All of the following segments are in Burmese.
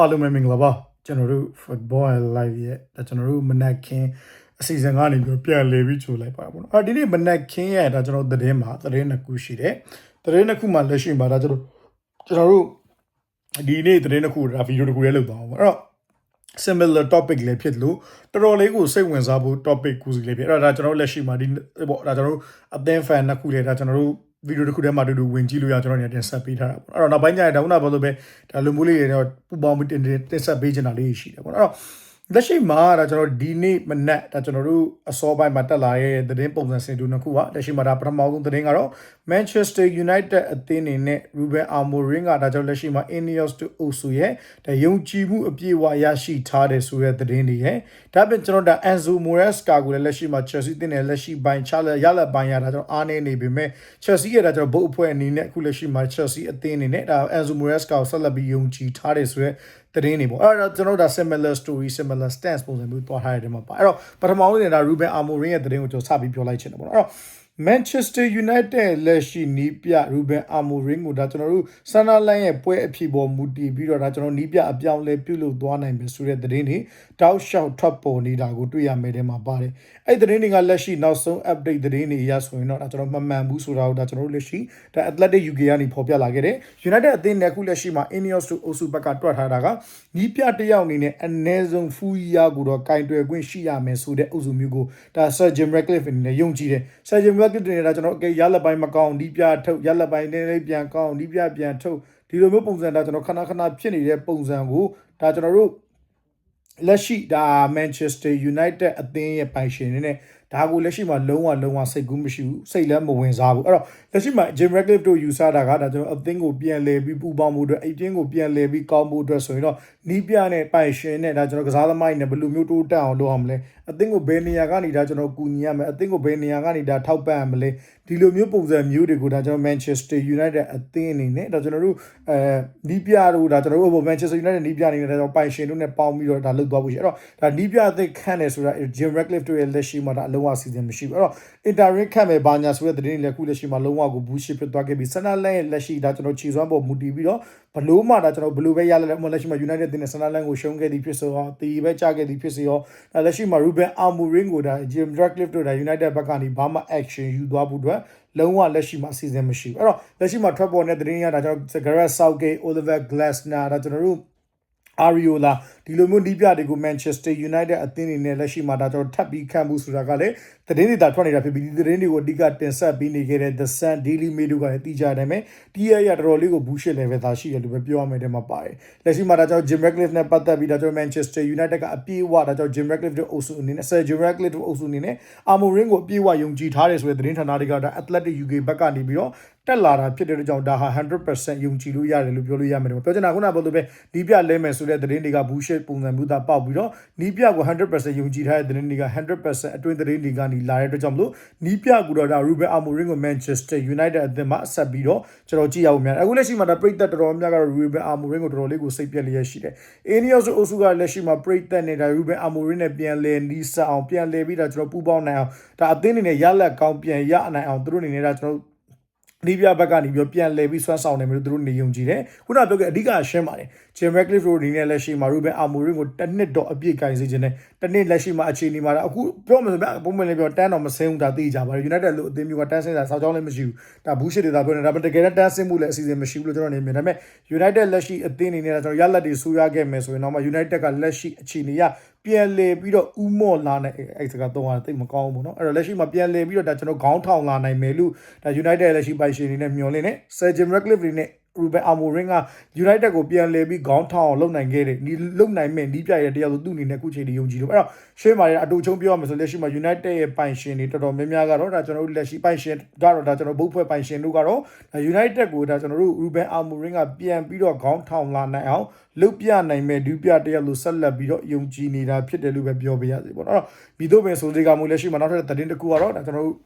အားလုံးပဲမင်္ဂလာပါကျွန်တော်တို့ football live ရဲ့ဒါကျွန်တော်တို့မနက်ခင်းအစီအစဉ်ကနေပြီးပြန်လေပြီးချိုလိုက်ပါပေါ့နော်အဲဒီနေ့မနက်ခင်းရဲ့ဒါကျွန်တော်သတင်းမှာသတင်းနှစ်ခုရှိတယ်သတင်းနှစ်ခုမှာလက်ရှိမှာဒါကျွန်တော်ကျွန်တော်တို့ဒီနေ့သတင်းနှစ်ခုဒါဗီဒီယိုတစ်ခုလေးလုပ်သွားအောင်ပေါ့အဲ့တော့ similar topic လေးဖြစ်လို့တော်တော်လေးကိုစိတ်ဝင်စားဖို့ topic ကူစီလေးဖြစ်အဲ့တော့ဒါကျွန်တော်တို့လက်ရှိမှာဒီပေါ့ဒါကျွန်တော်တို့အသင်း fan နှစ်ခုလေးဒါကျွန်တော်တို့ ဗီဒီယိုတစ်ခုထဲမှာတူတူဝင်ကြည့်လို့ရကျွန်တော်နေတင်ဆက်ပေးထားတာပေါ့အဲ့တော့နောက်ပိုင်းကျရင်ဒါခုနကပြောလို့ပဲဒါလူမျိုးလေးတွေတော့ပူပေါင်းပြီးတင်တင်ဆက်ပေးချင်တာလေးရှိတယ်ပေါ့အဲ့တော့ လက်ရှိမှာဒါကျွန်တော်ဒီနေ့မနက်ဒါကျွန်တော်တို့အစောပိုင်းမှာတက်လာရဲ့သတင်းပုံစံစင်တူနှစ်ခုပါလက်ရှိမှာဒါပထမဆုံးသတင်းကတော့ Manchester United အသင်းအနေနဲ့ Ruben Amorim ကဒါကြောင့်လက်ရှိမှာ Ineos တို့အုပ်စုရဲ့ဒါယုံကြည်မှုအပြည့်အဝရရှိထားတယ်ဆိုတဲ့သတင်းတွေရဲ့ဒါပြင်ကျွန်တော်ဒါ Enzo Maresca ကိုလည်းလက်ရှိမှာ Chelsea တင်တဲ့လက်ရှိပိုင်းချလာရလက်ပိုင်းရတာကျွန်တော်အားနေနေပေမဲ့ Chelsea ရဲ့ဒါကျွန်တော်ဘုတ်အဖွဲ့အနေနဲ့အခုလက်ရှိမှာ Chelsea အသင်းအနေနဲ့ဒါ Enzo Maresca ကိုဆက်လက်ပြီးယုံကြည်ထားတယ်ဆိုတဲ့သတင်းတွေပေါ့အဲ့တော့ကျွန်တော်ဒါ similar story similar stance ပုံစံမျိုးတွားထားတဲ့မှာပါအဲ့တော့ပထမဆုံးနေတာ Ruben Amorim ရဲ့သတင်းကိုကျွန်တော်စပြီးပြောလိုက်ချင်တယ်ပေါ့နော်အဲ့တော့ Manchester United လက်ရှိနီးပြ Ruben Amorim ကိုဒါကျွန်တော်တို့ဆန်နာလိုင်းရဲ့ပွဲအဖြစ်ပေါ်မူတည်ပြီးတော့ဒါကျွန်တော်နီးပြအပြောင်းလဲပြုလုပ်သွားနိုင်ပြီဆိုတဲ့သတင်းတွေတောက်လျှောက်ထွက်ပေါ်နေတာကိုတွေ့ရမယ်တဲ့မှာပါတယ်အဲ့ဒီသတင်းတွေကလက်ရှိနောက်ဆုံး update သတင်းတွေအရဆိုရင်တော့ဒါကျွန်တော်မမှန်ဘူးဆိုတာကိုဒါကျွန်တော်တို့လက်ရှိဒါ Athletic UK ကနေဖော်ပြလာခဲ့တယ် United အသင်းနဲ့အခုလက်ရှိမှာ Ineos တို့အုပ်စုဘက်ကတွက်ထားတာကနီးပြတစ်ယောက်အနေနဲ့အနည်းဆုံးဖူးရီယာကိုတော့ကင်တွယ်ခွင့်ရှိရမယ်ဆိုတဲ့အုပ်စုမျိုးကိုဒါ Sir Jim Ratcliffe အနေနဲ့ယုံကြည်တယ် Sir Jim Ratcliffe အနေနဲ့ဒါကျွန်တော်အကယ်ရလက်ပိုင်းမကောင်းဒီပြထုတ်ရလက်ပိုင်းနဲ့လေးပြန်ကောင်းဒီပြပြန်ထုတ်ဒီလိုမျိုးပုံစံဒါကျွန်တော်ခဏခဏဖြစ်နေတဲ့ပုံစံကိုဒါကျွန်တော်တို့လက်ရှိဒါ Manchester United အသင်းရဲ့ပိုင်ရှင်နေနဲ့ ဒါကိုလက်ရှိမှာလုံးဝလုံးဝစိတ်ကူးမရှိဘူးစိတ်လည်းမဝင်စားဘူးအဲ့တော့လက်ရှိမှာ Jim Ratcliffe တို့ယူဆတာကဒါကျွန်တော်အသင်းကိုပြန်လဲပြီးပူပေါင်းမှုအတွက်အိတ်တင်းကိုပြန်လဲပြီးကောင်းမှုအတွက်ဆိုရင်တော့နီးပြနဲ့ပိုင်ရှင်နဲ့ဒါကျွန်တော်ကစားသမားတွေနဲ့ဘယ်လိုမျိုးတိုးတက်အောင်လုပ်အောင်မလဲအသင်းကိုဘယ်နေရာကနေဒါကျွန်တော်ကူညီရမယ်အသင်းကိုဘယ်နေရာကနေဒါထောက်ပံ့ရမလဲဒီလိုမျိုးပုံစံမျိုးတွေကိုဒါကျွန်တော် Manchester United အသင်းအနေနဲ့ဒါကျွန်တော်တို့အဲနီးပြတို့ဒါကျွန်တော်တို့ Manchester United နီးပြအနေနဲ့ဒါကျွန်တော်ပိုင်ရှင်တို့နဲ့ပေါင်းပြီးတော့ဒါလုပ်သွားဖို့ရှိအဲ့တော့ဒါနီးပြအသင်းခန့်တယ်ဆိုတာ Jim Ratcliffe တို့ရဲ့လက်ရှိမှာဒါအလုံးဝအစီအစဉ်မရှိဘူးအဲ့တော့ interim ခန့်မယ်ဘာညာဆိုတဲ့သတင်းတွေလည်းခုလက်ရှိမှာလုံးဝကိုဘူးရှိဖြစ်သွားခဲ့ပြီးဆန္ဒလန်ရဲ့လက်ရှိဒါကျွန်တော်ခြေစွမ်းပေါ်မူတည်ပြီးတော့ဘလို့မှဒါကျွန်တော်ဘလို့ပဲရလက်လက်ရှိမှာ United တင်တဲ့ဆန္ဒလန်ကိုရှုံးခဲ့သည်ဖြစ်ဆိုတော့တီပဲကြခဲ့သည်ဖြစ်စေရောဒါလက်ရှိမှာ Ruben Amorim ကိုဒါ Jim Ratcliffe တို့ဒါ United ဘက်ကနေဘာမှ action ယူသွားဖို့အတွက်လုံးဝလက်ရှိမှာအစီအစဉ်မရှိဘူးအဲ့တော့လက်ရှိမှာထွက်ပေါ်နေတဲ့သတင်းရတာကျွန်တော် Gareth Southgate Oliver Glasner ဒါကျွန်တော်တို့ Ariola ဒီလိုမျိုးဒီပြတွေကို Manchester United အသင်းတွေနဲ့လက်ရှိမှာဒါကျွန်တော်ထပ်ပြီးခံမှုဆိုတာကလည်းသတင်းတွေဒါထွက်နေတာဖြစ်ပြီးဒီသတင်းတွေကိုအဓိကတင်ဆက်ပေးနေခဲ့တဲ့ The Sun Daily Mail တို့ကလည်းတီးကြတယ်မယ်တီးရရတော်တော်လေးကိုဘူးရှစ် level သာရှိတယ်လို့ပဲပြောရမယ်တဲ့မှာပါတယ်လက်ရှိမှာဒါကျွန်တော် Jim Ratcliffe နဲ့ပတ်သက်ပြီးဒါကျွန်တော် Manchester United ကအပြည့်အဝဒါကျွန်တော် Jim Ratcliffe တို့အုပ်စုအနေနဲ့ Sir Jim Ratcliffe တို့အုပ်စုအနေနဲ့ Amorim ကိုအပြည့်အဝယုံကြည်ထားတယ်ဆိုတဲ့သတင်းဌာနတွေကဒါ Athletic UK ဘက်ကနေပြီးတော့တက်လာတာဖြစ်တဲ့ကြောင့်ဒါဟာ100%ယုံကြည်လို့ရတယ်လို့ပြောလို့ရမယ်ပြောချင်တာခုနကပြောလို့ပဲနီးပြလဲမယ်ဆိုတဲ့သတင်းတွေကဘူးရှစ်ပုံစံမျိုးသားပေါက်ပြီးတော့နီးပြကို100%ယုံကြည်ထားတဲ့သတင်းတွေက100%အတွင်းသတင်းတွေကနေလာတဲ့အတွက်ကြောင့်မလို့နီးပြကူတော့ဒါ Ruben Amorim ကို Manchester United အသင်းမှာဆက်ပြီးတော့ကျွန်တော်ကြည့်ရအောင်များအခုလက်ရှိမှာဒါပရိသတ်တော်တော်များကတော့ Ruben Amorim ကိုတော်တော်လေးကိုစိတ်ပြက်လျက်ရှိတယ်။ Ineos အုပ်စုကလက်ရှိမှာပရိသတ်နေတာ Ruben Amorim နဲ့ပြန်လဲနီးစပ်အောင်ပြန်လဲပြီးတော့ကျွန်တော်ပူပေါင်းနိုင်အောင်ဒါအသင်းအနေနဲ့ရလက်ကောင်းပြန်ရနိုင်အောင်သူတို့အနေနဲ့ဒါကျွန်တော် ဒီပြဘက်ကနေပြီးပြန်လဲပြီးဆွမ်းဆောင်နေမျိုးသူတို့နေယုံကြည်တယ်ခုနပြောခဲ့အဓိကရှင်းပါတယ်ဂျင်မက်ကလစ်ရိုဒီနဲ့လက်ရှိမှာရူဘန်အာမိုရင်ကိုတစ်နှစ်တော့အပြည့်ကင်စေခြင်းနဲ့တစ်နှစ်လက်ရှိမှာအခြေအနေမှာအခုပြောမယ်ဆိုပြပုံမှန်လေးပြောတန်းတော့မစင်းဘူးဒါသိကြပါတယ် United လို့အသင်းမျိုးကတန်းစင်းတာစောက်ကြောင်းလည်းမရှိဘူးဒါဘူးရှစ်တွေသာပြောနေတာဒါပေမဲ့တကယ်တန်းစင်းမှုလည်းအစီအစဉ်မရှိဘူးလို့ကျွန်တော်နေမြင်ဒါပေမဲ့ United လက်ရှိအသင်းအနေနဲ့ကျွန်တော်ရလက်တွေဆူရခဲ့မယ်ဆိုရင်တော့မှ United ကလက်ရှိအခြေအနေရပြန်လေပြီးတော့ဥမော့လာနိုင်အဲ့စကားတော့ဟာတိတ်မကောင်းဘူးเนาะအဲ့တော့လက်ရှိမှာပြန်လေပြီးတော့ဒါကျွန်တော်ခေါင်းထောင်လာနိုင်မယ်လို့ဒါ United လက်ရှိပိုင်ရှင်တွေနဲ့မျှော်လင့်နေ Sir Jim Ratcliffe တွေနဲ့ Ruben Amorim က United ကိုပြန်လဲပြီးခေါင်းထောင်အောင်လုပ်နိုင်ခဲ့တယ်ဒီလုပ်နိုင်မဲ့ဒီပြရဲ့တရားဆိုသူ့အနေနဲ့အခုချိန်ဒီယုံကြည်လို့အဲ့တော့ရှင်းပါတယ်အတူချုံပြောရမယ်ဆိုလက်ရှိမှာ United ရဲ့ပိုင်ရှင်တွေတော်တော်များများကတော့ဒါကျွန်တော်တို့လက်ရှိပိုင်ရှင်ကတော့ဒါကျွန်တော်ဘုတ်ဖွဲ့ပိုင်ရှင်တို့ကတော့ United ကိုဒါကျွန်တော်တို့ Ruben Amorim ကပြန်ပြီးတော့ခေါင်းထောင်လာနိုင်အောင်လုပ်ပြနိုင်မဲ့ဒီပြတရားလို့ဆက်လက်ပြီးတော့ယုံကြည်နေတာဖြစ်တယ်လို့ပဲပြောပြရစီပေါ့နော်အဲ့တော့မိတို့ပင်ဆိုဒီကမူလက်ရှိမှာနောက်ထပ်သတင်းတစ်ခုကတော့ဒါကျွန်တော်တို့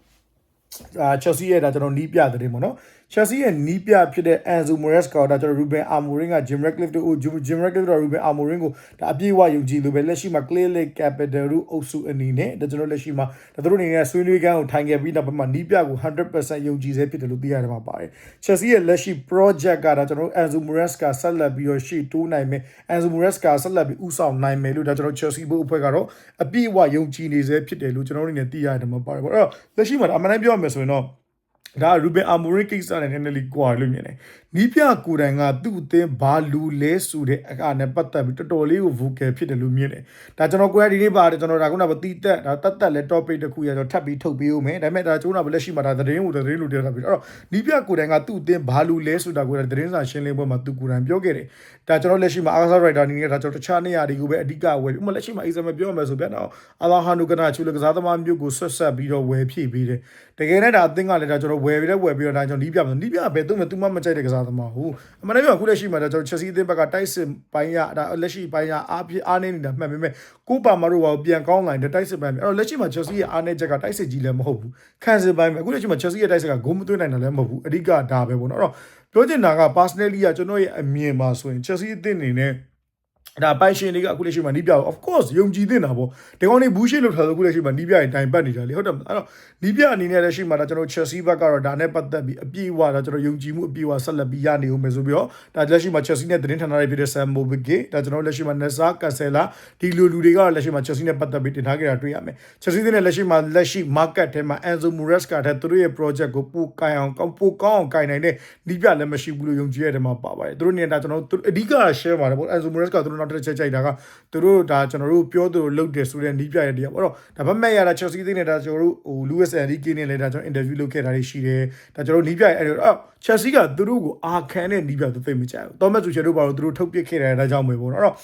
အာ Chelsea ရဲ့ဒါကျွန်တော်နီးပြသတင်းပေါ့နော် Chelsea ရဲ့နီးပြဖြစ်တဲ့ Enzo Maresca ကဒါကျွန်တော် Ruben Amorim က Jim Ratcliffe တို့ Jim Ratcliffe တို့ Ruben Amorim ကိုဒါအပြည့်အဝယုံကြည်လို့ပဲလက်ရှိမှာ Clear Lake Capital တို့အုပ်စုအနေနဲ့ဒါကျွန်တော်လက်ရှိမှာဒါသူတို့အနေနဲ့ဆွေးနွေးခန်းကိုထိုင်ခဲ့ပြီးနောက်ပိုင်းမှာနီးပြကို100%ယုံကြည်စေဖြစ်တယ်လို့သိရတယ်မှာပါတယ် Chelsea ရဲ့လက်ရှိ project ကဒါကျွန်တော် Enzo Maresca ဆက်လက်ပြီးတော့ရှေ့တိုးနိုင်မယ် Enzo Maresca ဆက်လက်ပြီးဥဆောင်နိုင်မယ်လို့ဒါကျွန်တော် Chelsea ဘုတ်အဖွဲ့ကတော့အပြည့်အဝယုံကြည်နေစေဖြစ်တယ်လို့ကျွန်တော်တို့အနေနဲ့သိရတယ်မှာပါတယ်ပေါ့အဲ့တော့လက်ရှိမှာအမှန်တမ်းပြောရမယ်ဆိုရင်တော့ ဒါရူဘင်အာမိုရင်ကိစ္စနဲ့နည်းနည်းလေးကွာလို့မြင်တယ်။နီးပြကိုယ်တိုင်ကသူ့အသင်းဘာလူလဲဆိုတဲ့အကနဲ့ပတ်သက်ပြီးတော်တော်လေးကို vocal ဖြစ်တယ်လို့မြင်တယ်။ဒါကျွန်တော်ကိုယ်ကဒီနေ့ပါတယ်ကျွန်တော်ဒါခုနကတီးတက်ဒါတတ်တက်လဲ topic တစ်ခုရတော့ထပ်ပြီးထုတ်ပေးဦးမယ်။ဒါပေမဲ့ဒါကျွန်တော်ကလက်ရှိမှာဒါသတင်းကိုသတင်းလို့ပြောတာပြီးတော့နီးပြကိုယ်တိုင်ကသူ့အသင်းဘာလူလဲဆိုတာကိုယ်ကသတင်းစာရှင်းလင်းပွဲမှာသူကိုယ်တိုင်ပြောခဲ့တယ်။ဒါကျွန်တော်လက်ရှိမှာ Arsenal Writer အနေနဲ့ဒါကျွန်တော်တခြားနေရာတွေကိုပဲအဓိကဝယ်ပြီးဥပမာလက်ရှိမှာ Isa မပြောမယ်ဆိုပြန်တော့အလာဟာနူကနာချူလကစားသမားမျိုးကိုဆွတ်ဆက်ပြီးတော့ဝယ်ဖြည့်ပေးတယ်။တကယ်နဲ့ဒါအသင်းကလည်းဒါကျွန်တော်ဝယ်ပြီးတော့ဝယ်ပြီးတော့ဒါကျွန်တော်နီးပြမယ်နီးပြပဲသူ့မဲ့သူမှမကြိုက်တဲ့ကစားသမားဟုတ်အမှန်တကယ်အခုလက်ရှိမှာဒါကျွန်တော် Chelsea အသင်းဘက်ကတိုက်စစ်ပိုင်းရဒါလက်ရှိပိုင်းရအားပြအားနေနေတာမှတ်ပေမဲ့ကိုပါမာတို့ကပြန်ကောင်းလာတဲ့တိုက်စစ်ပိုင်းအဲ့တော့လက်ရှိမှာ Chelsea ရဲ့အားနေချက်ကတိုက်စစ်ကြီးလည်းမဟုတ်ဘူးခံစစ်ပိုင်းပဲအခုလက်ရှိမှာ Chelsea ရဲ့တိုက်စစ်ကဂိုးမသွင်းနိုင်တာလည်းမဟုတ်ဘူးအဓိကဒါပဲပေါ့နော်အဲ့တော့ပြောချင်တာက personally ကကျွန်တော်ရဲ့အမြင်မှာဆိုရင် Chelsea အသင်းအနေနဲ့ ဒါပိုင်ရှင်တွေကအခုလက်ရှိမှာနီးပြ of course ယုံကြည်တင်တာပေါ့ဒီကောင်တွေဘူးရှိလို့ထားဆိုအခုလက်ရှိမှာနီးပြရင်တိုင်ပတ်နေတာလေဟုတ်တယ်အဲ့တော့နီးပြအနေနဲ့လက်ရှိမှာဒါကျွန်တော် Chelsea ဘက်ကတော့ဒါနဲ့ပတ်သက်ပြီးအပြည့်အဝဒါကျွန်တော်ယုံကြည်မှုအပြည့်အဝဆက်လက်ပြီးရနေဦးမယ်ဆိုပြီးတော့ဒါလက်ရှိမှာ Chelsea နဲ့သတင်းဌာနတွေဖြစ်တဲ့ Sam Mobike ဒါကျွန်တော်လက်ရှိမှာ Nessa Cancela ဒီလူလူတွေကတော့လက်ရှိမှာ Chelsea နဲ့ပတ်သက်ပြီးတင်ထားကြတာတွေ့ရမယ် Chelsea နဲ့လက်ရှိမှာလက်ရှိ market ထဲမှာ Enzo Maresca တဲ့သူတို့ရဲ့ project ကိုပိုကိုင်အောင်ကောင်းပိုကောင်းအောင်ကိုင်နိုင်တဲ့နီးပြလည်းမရှိဘူးလို့ယုံကြည်ရတဲ့မှာပါပါတယ်သူတို့နေတာကျွန်တော်အဓိက share ပါတယ်ပေါ့ Enzo Maresca သူတို့နောက်တစ်ချက်ကြိုက်တာကသူတို့ဒါကျွန်တော်တို့ပြောသူတို့လုပ်တယ်ဆိုတဲ့နီးပြတဲ့တရားပေါ့တော့ဒါပေမဲ့ရတာ Chelsea သိနေတာကျွန်တော်တို့ဟို Luis Enrique နဲ့လည်းဒါကျွန်တော် interview လုပ်ခဲ့တာတွေရှိတယ်ဒါကျွန်တော်နီးပြအဲ့တော့ Chelsea ကသူတို့ကိုအာခံတဲ့နီးပြသူသိမကြဘူး Thomas Tuchel တို့ဘာလို့သူတို့ထုတ်ပစ်ခဲ့တယ်ဒါကြောင့်ပဲပေါ့နော်အဲ့တော့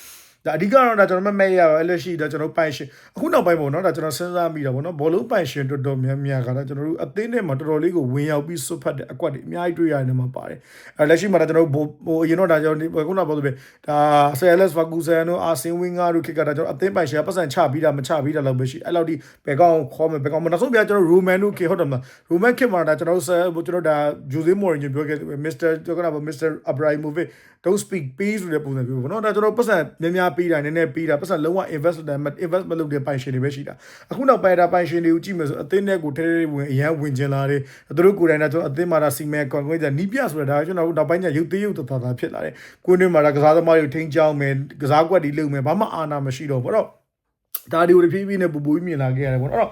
ဒါအဓိကတော့ဒါကျွန်တော်မမဲ့ရပါလက်ရှိဒါကျွန်တော်ပိုင်ရှင်အခုနောက်ပိုင်းပေါ့နော်ဒါကျွန်တော်စဉ်းစားမိတာပေါ့နော်ဘောလုံးပိုင်ရှင်တော်တော်များများကဒါကျွန်တော်တို့အသင်းထဲမှာတော်တော်လေးကိုဝင်ရောက်ပြီးစွတ်ဖတ်တဲ့အကွက်တွေအများကြီးတွေ့ရတယ်မှာပါတယ်အဲလက်ရှိမှာဒါကျွန်တော်ဟိုအရင်တော့ဒါကျွန်တော်ခုနကပြောသလိုပဲဒါဆယ်လက်စ်ဖာကူဆန်တို့အာဆင်ဝင်းဂါတို့ခေတ်ကဒါကျွန်တော်အသင်းပိုင်ရှင်ကပတ်စံချပြီးတာမချပြီးတာလောက်ပဲရှိအဲ့လောက်ဒီဘယ်ကောင်ခေါ်မယ်ဘယ်ကောင်မနောက်ဆုံးပြကျွန်တော်ရိုမန်တို့ခေဟုတ်တယ်မလားရိုမန်ခေတ်မှာဒါကျွန်တော်ဆယ်ကျွန်တော်ဒါဂျိုဇေမော်ရင်ပြောခဲ့တယ်မစ္စတာကျွန်တော်ကမစ္စတာအဘရိုင်မိုဗစ် don't speak pay ဆိုတဲ့ပုံစံမျိုးပေါ့နော်ဒါကျွန်တော်ပတ်စံများများပေးတာနည်းနည်းပေးတာပတ်စံလုံးဝ invest တယ် invest မလုပ်တဲ့ပိုင်ရှင်တွေပဲရှိတာအခုနောက်ပိုင်းဒါပိုင်ရှင်တွေကိုကြည့်မယ်ဆိုအသင်းနဲ့ကိုထဲထဲဝင်အရန်ဝင်ကျင်လာတယ်သူတို့ကိုယ်တိုင်ကကျွန်တော်အသင်းမှာဒါစီမံကွန်ကွဲကြနီးပြဆိုတာဒါကျွန်တော်တို့နောက်ပိုင်းကျရုပ်သေးရုပ်သာသာဖြစ်လာတယ်ကိုင်းတွင်းမှာဒါကစားသမားတွေထိန်းချောင်းမယ်ကစားကွက်တွေလုပ်မယ်ဘာမှအာဏာမရှိတော့ဘူးတော့ဒါတွေကိုဖြည်းဖြည်းနဲ့ပူပူမြင်လာခဲ့ရတယ်ပေါ့နော်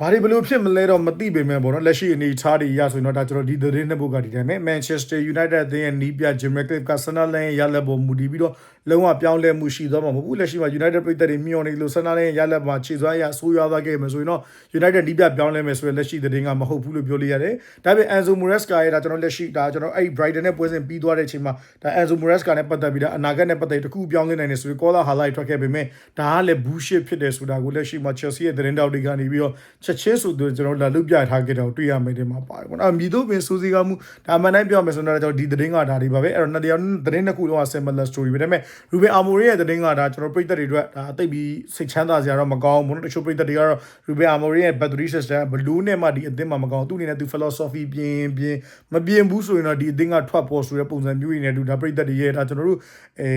ဘာတွေဘလို့ဖြစ်မလဲတော့မသိပေမဲ့ပေါ့နော်လက်ရှိအနေအထားတွေရဆိုရင်တော့ဒါကျွန်တော်ဒီသတင်းနှစ်ပုဒ်ကဒီတိုင်းပဲ Manchester United အသင်းရဲ့နီးပြ Jim Ratcliffe က Sunderland ရလက်ပေါ်မူတည်ပြီးတော့ လုံးဝပြောင်းလဲမှုရှိသွားမှာမဟုတ်ဘူးလက်ရှိမှာ United ပြည်သက်တွေမျှော်နေလို့ Sunderland ရလက်မှာခြေစွမ်းရဆိုးရွားသွားခဲ့မှာဆိုရင်တော့ United နီးပြပြောင်းလဲမယ်ဆိုရင်လက်ရှိသတင်းကမဟုတ်ဘူးလို့ပြောလို့ရတယ်ဒါပေမဲ့ Enzo Maresca ရဲ့ဒါကျွန်တော်လက်ရှိဒါကျွန်တော်အဲ့ Brighton နဲ့ပွဲစဉ်ပြီးသွားတဲ့အချိန်မှာဒါ Enzo Maresca နဲ့ပတ်သက်ပြီးဒါအနာဂတ်နဲ့ပတ်သက်တခုပြောင်းလဲနိုင်တယ်ဆိုပြီး Cola highlight ထွက်ခဲ့ပေမဲ့ဒါကလည်း bullshit ဖြစ်တယ်ဆိုတာကိုလက်ရှိမှာ Chelsea ရဲ့သတင်းတောက်တွေကနေပြီးတော့ချက်ချင်းဆိုသူကျွန်တော်လာလုပြထားခဲ့တာကိုတွေ့ရမယ်ဒီမှာပါတယ်ပေါ့နော်မြည်တို့ပင်စူစီကမှုဒါမှန်တိုင်းပြောမယ်ဆိုတော့ကျွန်တော်ဒီသတင်းကဒါတွေပါပဲအဲ့တော့နှစ်တရားသတင်းတစ်ခုလုံးက similar story ပဲဒါပေမဲ့ Ruben Amorim ရဲ့သတင်းကဒါကျွန်တော်ပြည်သက်တွေအတွက်ဒါအသိပြီးစိတ်ချမ်းသာစရာတော့မကောင်းဘူးနော်တချို့ပြည်သက်တွေကတော့ Ruben Amorim ရဲ့ battery system ဘလူးနဲ့မှဒီအသင်းမှာမကောင်းသူ့အနေနဲ့သူ philosophy ပြင်ပြင်မပြင်ဘူးဆိုရင်တော့ဒီအသင်းကထွက်ပေါ်ဆိုတဲ့ပုံစံမျိုးတွေနဲ့တူဒါပြည်သက်တွေရဲ့ဒါကျွန်တော်တို့အဲ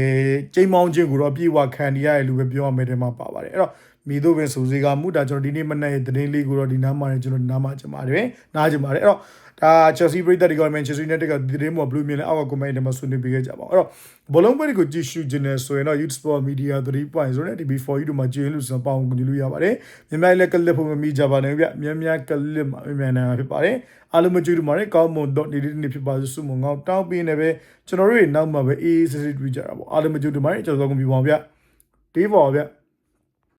ချိန်မောင်းခြင်းကိုတော့ပြေဝခံနေရတယ်လို့ပဲပြောရမယ်ဒီမှာပါပါတယ်အဲ့တော့မိတို့ပင်စူစီကမှုဒါကျွန်တော်ဒီနေ့မနေ့သတင်းလေးကိုတော့ဒီနားမှာကျွန်တော်နားမှာချင်ပါတယ်နားချင်ပါတယ်အဲ့တော့ ဒါ Chelsea ပြည်သက်တွေက Manchester United ကဒီသတင်းမှာဘလူးမြင်လဲအောက်က comment တွေမှာဆွေးနွေးပေးခဲ့ကြပါအောင်အဲ့တော့ဘလုံးပွဲတွေကိုကြည့်ရှုခြင်းနဲ့ဆိုရင်တော့ Youth Sport Media 3.0နဲ့ TV4 တို့မှာကြည့်လို့ဆိုပေါင်းကြည့်လို့ရပါတယ်မြန်မာလည်းကလစ်ဖို့မမိကြပါနဲ့ဗျမြန်မြန်ကလစ်မှာမြန်မြန်ဖြစ်ပါတယ်အားလုံးမကြည့်လို့မှာကောင်းမွန်တော့ဒီဒီနေ့ဖြစ်ပါစုမငေါတောင်းပေးနေပဲကျွန်တော်တို့နောက်မှာပဲအေးအေးဆေးဆေးတွေ့ကြတာပေါ့အားလုံးမကြည့်လို့မှာကျွန်တော်တို့ကပြီးပါအောင်ဗျတေးပါဗျ